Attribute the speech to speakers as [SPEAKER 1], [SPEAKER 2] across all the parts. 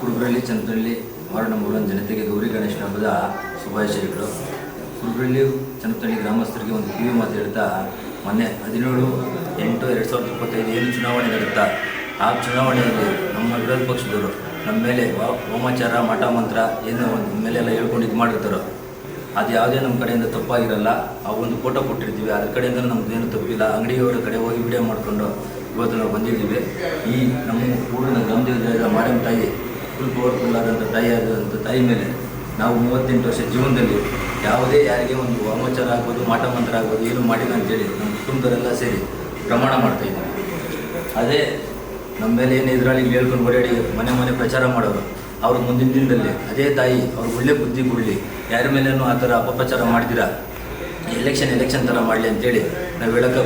[SPEAKER 1] Kurubarahalli ಚಂದ್ರಳ್ಳಿ ward number ಜನತೆಗೆ ಗೌರಿ ಗಣೇಶ ಹಬ್ಬದ ಶುಭಾಶಯಗಳು. ಕುರುಬ್ರಳ್ಳಿ ಚಂದ್ರಳ್ಳಿ ಗ್ರಾಮಸ್ಥರಿಗೆ ಒಂದು ಕಿವಿ ಮಾತು ಹೇಳ್ತಾ, ಮೊನ್ನೆ ಹದಿನೇಳು, ಎಂಟು, ಎರಡು ಸಾವಿರದ ಇಪ್ಪತ್ತೈದು ಏನು ಚುನಾವಣೆ ನಡೆಯುತ್ತಾ? ಆ ಚುನಾವಣೆಯಲ್ಲಿ ನಮ್ಮ ವಿರೋಧ ಪಕ್ಷದವರು ನಮ್ಮ ಮೇಲೆ ಹೋಮಾಚಾರ ಮಠ ಮಂತ್ರ ಏನು ಮೇಲೆ ಎಲ್ಲ ಹೇಳ್ಕೊಂಡು ಇದು ಮಾಡಿರ್ತಾರೋ? ಅದು ಯಾವುದೇ ನಮ್ಮ ಕಡೆಯಿಂದ ತಪ್ಪಾಗಿರಲ್ಲ. ಆ ಒಂದು ಫೋಟೋ ಕೊಟ್ಟಿರ್ತೀವಿ. ಅದ್ರ ಕಡೆಯಿಂದ ನಮ್ಗೇನು ತಪ್ಪಿಲ್ಲ. ಅಂಗಡಿಯವರ ಕಡೆ ಹೋಗಿ ವಿಡಿಯೋ ಮಾಡಿಕೊಂಡು ಇವತ್ತು ನಾವು ಬಂದಿದ್ದೀವಿ. ಈ ನಮ್ಮ ಊರಿನ ಗ್ರಾಮದೇವದ ಮಾರಮ್ಮ ತಾಯಿ ಫುಲ್ ಪವರ್ಫುಲ್ ಆದಂಥ ತಾಯಿ ಆದಂಥ ತಾಯಿ ಮೇಲೆ ನಾವು ಮೂವತ್ತೆಂಟು ವರ್ಷ ಜೀವನದಲ್ಲಿ ಯಾವುದೇ ಯಾರಿಗೆ ಒಂದು ವಾಮಾಚಾರ ಆಗ್ಬೋದು ಮಾಟ ಮಂತ್ರ ಆಗ್ಬೋದು, ಏನು ಮಾಡಿಲ್ಲ ಅಂತೇಳಿ ನಮ್ಮ ಕುಟುಂಬದವರೆಲ್ಲ ಸೇರಿ ಪ್ರಮಾಣ ಮಾಡ್ತಾ ಇದ್ದೀವಿ. ಅದೇ ನಮ್ಮ ಮೇಲೆ ಏನು ಎದುರಾಳಿ ಹೇಳ್ಕೊಂಡು ಓಡಾಡಿ ಮನೆ ಮನೆ ಪ್ರಚಾರ ಮಾಡೋರು, ಅವ್ರ ಮುಂದಿನ ದಿನದಲ್ಲಿ ಅದೇ ತಾಯಿ ಅವ್ರಿಗೆ ಒಳ್ಳೆ ಬುದ್ಧಿ ಕೊಡಲಿ, ಯಾರ ಮೇಲೇನು ಆ ಥರ ಅಪಪ್ರಚಾರ ಮಾಡ್ತೀರಾ? ಎಲೆಕ್ಷನ್ ಎಲೆಕ್ಷನ್ ಥರ ಮಾಡಲಿ ಅಂತೇಳಿ ನಾವು ಹೇಳೋಕೆ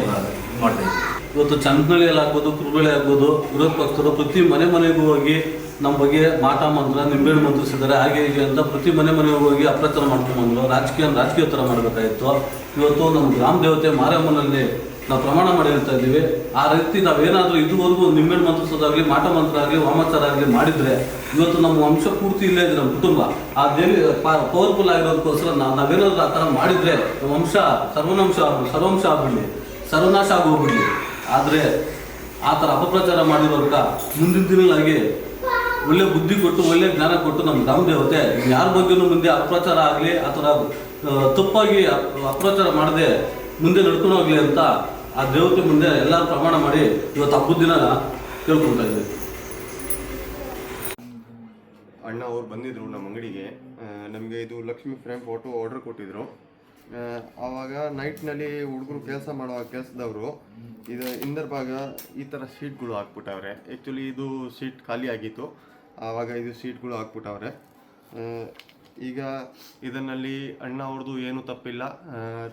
[SPEAKER 1] ಮಾಡ್ತಾ ಇದ್ದೀವಿ.
[SPEAKER 2] ಇವತ್ತು ಚಂದ್ನಳ್ಳಿಯಲ್ಲಿ ಆಗ್ಬೋದು, ಕುರುಬಳ್ಳಿ ಆಗ್ಬೋದು, ವಿರೋಧ ಪಕ್ಷರು ಪ್ರತಿ ಮನೆ ಮನೆಗೂ ಹೋಗಿ ನಮ್ಮ ಬಗ್ಗೆ ಮಾಟ ಮಂತ್ರ ನಿಂಬೆಹಣ್ಣು ಮಂತ್ರಿಸಿದ್ದಾರೆ. ಹಾಗೆ ಹೀಗೆ ಅಂತ ಪ್ರತಿ ಮನೆ ಮನೆಗೆ ಹೋಗಿ ಅಪ್ರಚಾರ ಮಾಡ್ಕೊಂಡ್ಬಂದ್ರು ರಾಜಕೀಯ ರಾಜಕೀಯ ಥರ ಮಾಡಬೇಕಾಗಿತ್ತು. ಇವತ್ತು ನಮ್ಮ ಗ್ರಾಮ ದೇವತೆ ಮಾರಮ್ಮನಲ್ಲಿ ನಾವು ಪ್ರಮಾಣ ಮಾಡಿರ್ತಾ ಇದ್ದೀವಿ. ಆ ರೀತಿ ನಾವೇನಾದರೂ ಇದುವರೆಗೂ ನಿಂಬೆಹಣ್ಣು ಮಂತ್ರಿಸೋದಾಗಲಿ, ಮಾಟ ಮಂತ್ರ ಆಗಲಿ, ವಾಮಾಚಾರ ಆಗಲಿ ಮಾಡಿದರೆ ಇವತ್ತು ನಮ್ಮ ವಂಶ ಪೂರ್ತಿ ಇಲ್ಲೇ ಇದೆ ನಮ್ಮ ಕುಟುಂಬ. ಆ ದೇವಿ ಪವರ್ಫುಲ್ ಆಗಿರೋದಕ್ಕೋಸ್ಕರ ನಾವು ನಾವೇನಾದರೂ ಆ ಥರ ಮಾಡಿದರೆ ವಂಶ ಸರ್ವನಾಂಶ ಸರ್ವಂಶ ಆಗ್ಬಿಡಲಿ. ಸರ್ವನಾಶ ಆಗೋಗ್ಬಿಡಲಿ. ಆದರೆ ಆ ಥರ ಅಪಪ್ರಚಾರ ಮಾಡಿರೋರ್ಗ ಮುಂದಿನ ದಿನಗಳಾಗಿ ಒಳ್ಳೆ ಬುದ್ಧಿ ಕೊಟ್ಟು, ಒಳ್ಳೆ ಜ್ಞಾನ ಕೊಟ್ಟು ನಮ್ಮ ಗ್ರಾಮ ದೇವತೆ ಯಾರ ಬಗ್ಗೆನೂ ಮುಂದೆ ಅಪ್ರಾಚಾರ ಆಗಲಿ ಅಥವಾ ತಪ್ಪಾಗಿ ಅಪ್ರಾಚಾರ ಮಾಡದೆ ಮುಂದೆ ನಡ್ಕೊಂಡು ಹೋಗ್ಲಿ ಅಂತ ಆ ದೇವತೆ ಮುಂದೆ ಎಲ್ಲರೂ ಪ್ರಮಾಣ ಮಾಡಿ ಇವತ್ತು ಹಬ್ಬದ ದಿನ ಕೇಳ್ಕೊಳ್ತಾ ಇದ್ದೀವಿ.
[SPEAKER 3] ಅಣ್ಣ ಅವ್ರು ಬಂದಿದ್ರು ನಮ್ಮ ಅಂಗಡಿಗೆ. ನಮಗೆ ಇದು ಲಕ್ಷ್ಮಿ ಫ್ರೇಮ್ ಫೋಟೋ ಆರ್ಡರ್ ಕೊಟ್ಟಿದ್ರು. ಆವಾಗ ನೈಟ್ನಲ್ಲಿ ಹುಡುಗರು ಕೆಲಸ ಮಾಡುವ ಕೆಲಸದವರು ಇದು ಇಂದರ್ ಭಾಗ ಈ ಥರ ಶೀಟ್ಗಳು ಹಾಕ್ಬಿಟ್ಟವ್ರೆ. ಆ್ಯಕ್ಚುಲಿ ಇದು ಶೀಟ್ ಖಾಲಿ ಆಗಿತ್ತು. ಆವಾಗ ಇದು ಸೀಟ್ಗಳು ಹಾಕ್ಬಿಟ್ಟವ್ರೆ. ಈಗ ಇದನ್ನಲ್ಲಿ ಅಣ್ಣ ಅವ್ರದ್ದು ಏನು ತಪ್ಪಿಲ್ಲ.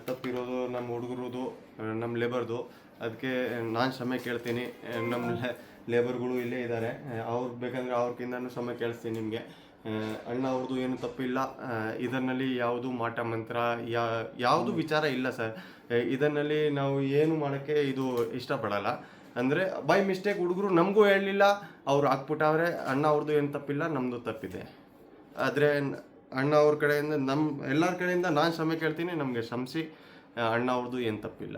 [SPEAKER 3] ತಪ್ಪಿರೋದು ನಮ್ಮ ಹುಡುಗರದು ನಮ್ಮ ಲೇಬರ್ದು ಅದಕ್ಕೆ ನಾನು ಸಮಯ ಕೇಳ್ತೀನಿ. ನಮ್ಮ ಲೇಬರ್ಗಳು ಇಲ್ಲೇ ಇದ್ದಾರೆ. ಅವ್ರು ಬೇಕಂದ್ರೆ ಅವ್ರಿಗಿಂತನೂ ಸಮಯ ಕೇಳಿಸ್ತೀನಿ ನಿಮಗೆ. ಅಣ್ಣ ಅವ್ರದ್ದು ಏನು ತಪ್ಪಿಲ್ಲ. ಇದರಲ್ಲಿ ಯಾವುದು ಮಾಟ ಮಂತ್ರ, ಯಾ, ಯಾವುದು ವಿಚಾರ ಇಲ್ಲ ಸರ್. ಇದರಲ್ಲಿ ನಾವು ಏನು ಮಾಡೋಕ್ಕೆ ಇದು ಇಷ್ಟಪಡಲ್ಲ. ಅಂದರೆ ಬೈ ಮಿಸ್ಟೇಕ್ ಹುಡುಗರು ನಮಗೂ ಹೇಳಲಿಲ್ಲ, ಅವ್ರು ಹಾಕ್ಬಿಟ್ಟವ್ರೆ, ಅಣ್ಣ ಅವ್ರದ್ದು ಏನು ತಪ್ಪಿಲ್ಲ ನಮ್ಮದು ತಪ್ಪಿದೆ. ಆದರೆ ಅಣ್ಣ ಅವ್ರ ಕಡೆಯಿಂದ ನಮ್ಮ ಎಲ್ಲರ ಕಡೆಯಿಂದ ನಾನು ಕ್ಷಮೆ ಕೇಳ್ತೀನಿ. ನಮಗೆ ಕ್ಷಮಿಸಿ. ಅಣ್ಣ ಅವ್ರದ್ದು ಏನು ತಪ್ಪಿಲ್ಲ.